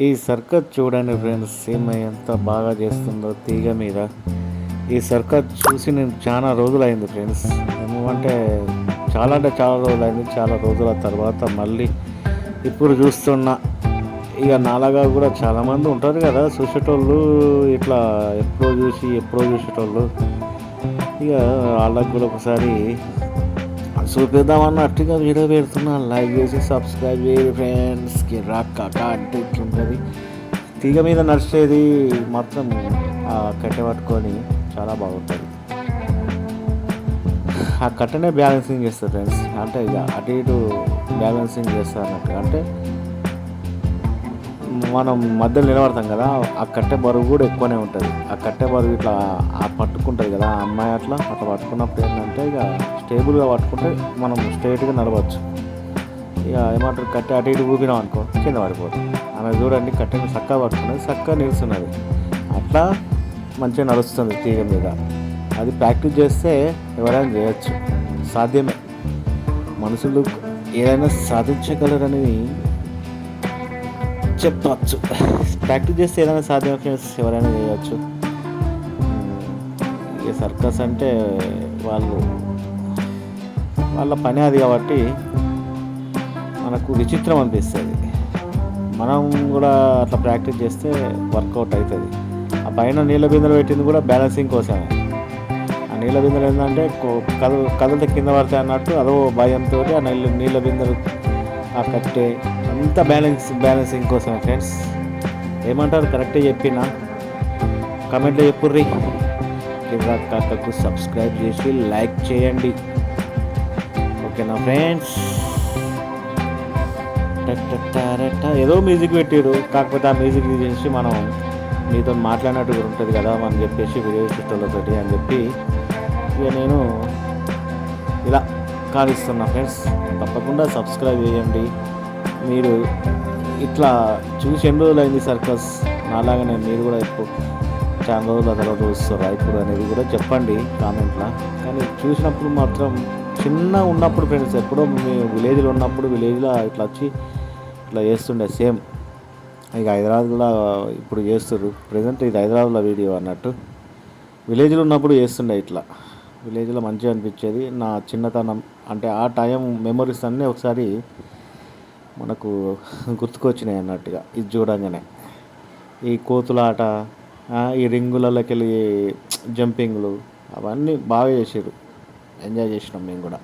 ఈ సర్కస్ చూడండి ఫ్రెండ్స్ సీమ ఎంత బాగా చేస్తుందో తీగ మీద. ఈ సర్కస్ చూసి నేను చాలా రోజులైంది ఫ్రెండ్స్. ఎందుకంటే చాలా అంటే చాలా రోజులైంది చాలా రోజుల తర్వాత మళ్ళీ ఇప్పుడు చూస్తున్నా. ఇక నాలాగా కూడా చాలామంది ఉంటారు కదా చూసేటోళ్ళు ఇట్లా ఎప్పుడో చూసి ఎప్పుడో చూసేటోళ్ళు. ఇక వాళ్ళకి కూడా ఒకసారి చూపిద్దామన్నట్టుగా వీడియో పెడుతున్నా. లైక్ చేసి సబ్స్క్రైబ్ చేయండి ఫ్రెండ్స్కి రాక్క అంటే ఇట్లుంటుంది. తీగ మీద నడిచేది మాత్రం ఆ కట్టె పట్టుకొని చాలా బాగుంటుంది. ఆ కట్టనే బ్యాలెన్సింగ్ చేస్తారు ఫ్రెండ్స్ అంటే ఇక అటు ఇటు బ్యాలెన్సింగ్ చేస్తారు అన్నట్టు అంటే మనం మధ్యలో నిలబడతాం కదా ఆ కట్టె బరువు కూడా ఎక్కువనే ఉంటుంది. ఆ కట్టె బరువు ఇట్లా ఆ పట్టుకుంటుంది కదా ఆ అమ్మాయి అట్లా అట్లా పట్టుకున్నప్పుడు ఏంటంటే ఇక స్టేబుల్గా పట్టుకుంటే మనం స్ట్రైట్గా నడవచ్చు. ఇక ఏమంటారు కట్టె అటు ఇటు ఊపినాం అనుకో కింద పడిపోతుంది ఆమె చూడండి కట్టెని చక్కగా పట్టుకున్నది చక్కగా నిలుస్తున్నది. అట్లా మంచిగా నడుస్తుంది తీగ మీద. అది ప్రాక్టీస్ చేస్తే ఎవరైనా చేయొచ్చు. సాధ్యమే. మనుషులు ఏదైనా సాధించగలరని చెప్పవచ్చు ప్రాక్టీస్ చేస్తే ఏదైనా సాధ్యం ఫ్రెండ్స్ ఎవరైనా చేయవచ్చు hmm. ఈ సర్కస్ అంటే వాళ్ళు వాళ్ళ పని అది కాబట్టి మనకు విచిత్రం అనిపిస్తుంది. మనం కూడా అట్లా ప్రాక్టీస్ చేస్తే వర్కౌట్ అవుతుంది ఆ పైన నీళ్ళ బిందెలు పెట్టింది కూడా బ్యాలెన్సింగ్ కోసమే. ఆ నీళ్ళ బిందెలు ఏంటంటే కదు కదలు కదలితే కింద పడతాయి అన్నట్టు అదో భయంతో ఆ నీళ్ళ నీళ్ళ బిందెలు ఆ కట్టే ఇంత బ్యాలెన్స్ బ్యాలెన్సింగ్ కోసం ఫ్రెండ్స్ ఏమంటారు? కరెక్టే చెప్పినా. కమెంట్లో చెప్పుర్రి. కింద సబ్స్క్రైబ్ చేసి లైక్ చేయండి. ఓకేనా ఫ్రెండ్స్ ఏదో మ్యూజిక్ పెట్టారు కాకపోతే ఆ మ్యూజిక్ చేసి మనం మీతో మాట్లాడినట్టు కూడా ఉంటుంది కదా అని చెప్పేసి వీడియో చూసేటోళ్ళతోటి అని చెప్పి ఇక నేను ఇలా కానిస్తున్నా ఫ్రెండ్స్ తప్పకుండా సబ్స్క్రైబ్ చేయండి. మీరు ఇట్లా చూసి ఎన్ని రోజులు అయింది సర్కస్? నాలాగానే మీరు కూడా ఇప్పుడు చాలా రోజుల తర్వాత చూస్తారా ఇప్పుడు అనేది కూడా చెప్పండి కామెంట్లో. కానీ చూసినప్పుడు మాత్రం చిన్న ఉన్నప్పుడు ఫ్రెండ్స్ ఎప్పుడో మీ విలేజ్లో ఉన్నప్పుడు విలేజ్లో ఇట్లా వచ్చి ఇట్లా చేస్తుండే సేమ్. ఇక హైదరాబాద్ కూడా ఇప్పుడు చేస్తారు ప్రజెంట్ ఇది హైదరాబాద్లో వీడియో అన్నట్టు. విలేజ్లో ఉన్నప్పుడు చేస్తుండే ఇట్లా. విలేజ్లో మంచిగా అనిపించేది. నా చిన్నతనం అంటే ఆ టైం మెమరీస్ అన్నీ ఒకసారి మనకు గుర్తుకొచ్చినాయి అన్నట్టుగా. ఇది చూడంగానే. ఈ కోతులాట ఈ రింగులలోకి వెళ్ళి జంపింగ్లు అవన్నీ బాగా చేసారు ఎంజాయ్ చేసినాం మేము కూడా.